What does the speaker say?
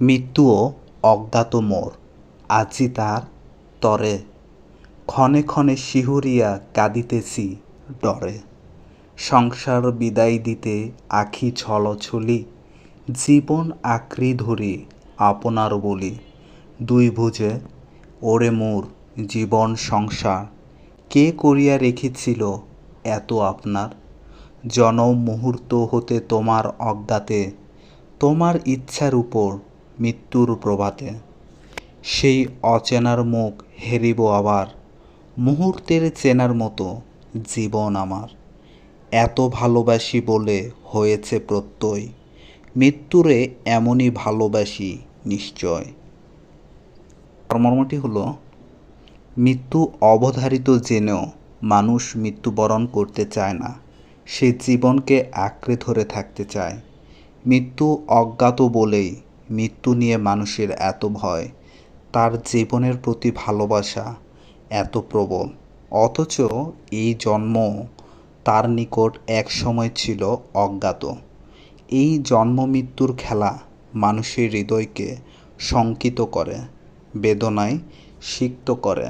মৃত্যুও অজ্ঞাত মোর। আজি তার তরে। ক্ষণে ক্ষণে শিহরিয়া কাঁদিতেছি ডরে। সংসার বিদায় দিতে আখি ছলছলি। জীবন আঁকড়ি ধরি আপনার বলি। দুই ভুজে, ওরে মোর জীবন সংসার, কে করিয়া রেখেছিল এত আপনার? জনম মুহূর্ত হতে তোমার অজ্ঞাতে, তোমার ইচ্ছার উপর মৃত্যুর প্রভাতে। সেই অচেনার মুখ হেরিব আবার, মুহূর্তের চেনার মতো জীবন আমার। এত ভালোবাসি বলে হয়েছে প্রত্যয়, মৃত্যুরে এমনই ভালোবাসি নিশ্চয়। মর্মটি হলো, মৃত্যু অবধারিত জেনেও মানুষ মৃত্যুবরণ করতে চায় না, সে জীবনকে আঁকড়ে ধরে থাকতে চায়। মৃত্যু অজ্ঞাত বলেই মৃত্যু নিয়ে মানুষের এত ভয়, তার জীবনের প্রতি ভালোবাসা এত প্রবল। অথচ এই জন্ম তার নিকট এক সময় ছিল অজ্ঞাত। এই জন্ম মৃত্যুর খেলা মানুষের হৃদয়কে শঙ্কিত করে, বেদনায় সিক্ত করে।